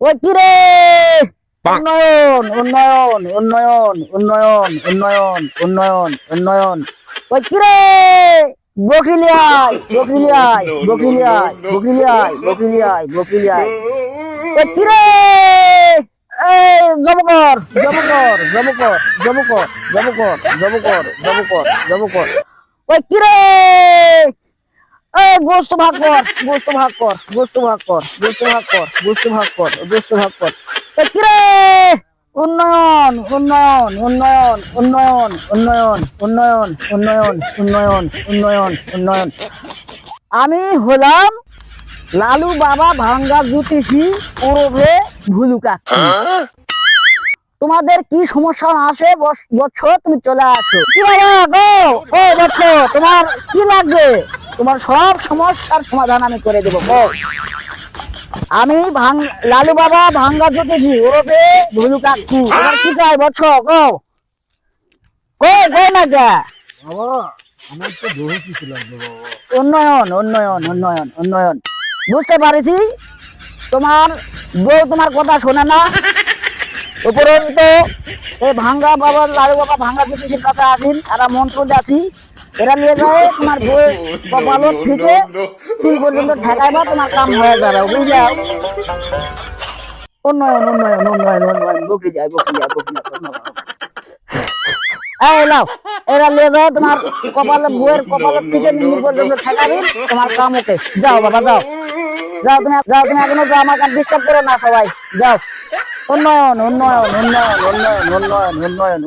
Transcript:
ওই কি উন্নয়ন উন্নয়ন উন্নয়ন উন্নয়ন উন্নয়ন উন্নয়ন উন্নয়ন। ওই কি রে বকিলিয়াই বকিলিয়াই বকিলিয়াই বকিলিয়াই বকিলিয়াই বকিলিয়াই ওই কি রে এই জবকর জবকর জবকর জবকর জবকর জবকর জবকর জবকর ওই কি রে এই আমি হলাম লালু বাবা ভাঙ্গা জ্যোতিষী ওরফে ভুলুকা। তোমাদের কি সমস্যা আসে? বৎস তুমি চলে আসো। কি বাবা গো? বৎস, তোমার কি লাগবে? তোমার সব সমস্যার সমাধান আমি করে দেবো। আমি ভাং লালু বাবা ভাঙ্গা জ্যোতিষী ওরফে ভুলু কাকু। তোমার কি চাই বৎস গো গো গো না যা আমার তো বহু কিছু লাগবে উন্নয়ন উন্নয়ন উন্নয়ন উন্নয়ন। বুঝতে পারিছি? তোমার বউ তোমার কথা শোনে না। উপরন্ত এই ভাঙ্গা বাবা লালু বাবা ভাঙ্গা জ্যোতিষের কাছে আসিন এরা মন্ত্র যাচ্ছি এরা নিয়ে যায় তোমার কপালত থেকে চুল পর্যন্ত ঠেকাইবা তোমার কাম হয়ে যাবে বুঝলে উন্নয়ন উন্নয়ন উন্নয়ন উন্নয়ন বকরি যায় বকরি যায় বকরি যায়। এই লাও এরা নিয়ে যায় তোমার কপালে বউয়ের কপালের থেকে নিম্ন পর্যন্ত ঠেকাবি তোমার কাম ওকে। যাও বাবা যাও। যাও তুমি যাও তুমি এখনও যাও আমার কাছে ডিস্টার্ব করো না সবাই। যাও। উন্নয়ন উন্নয়ন উন্নয়ন উন্নয়ন উন্নয়ন উন্নয়ন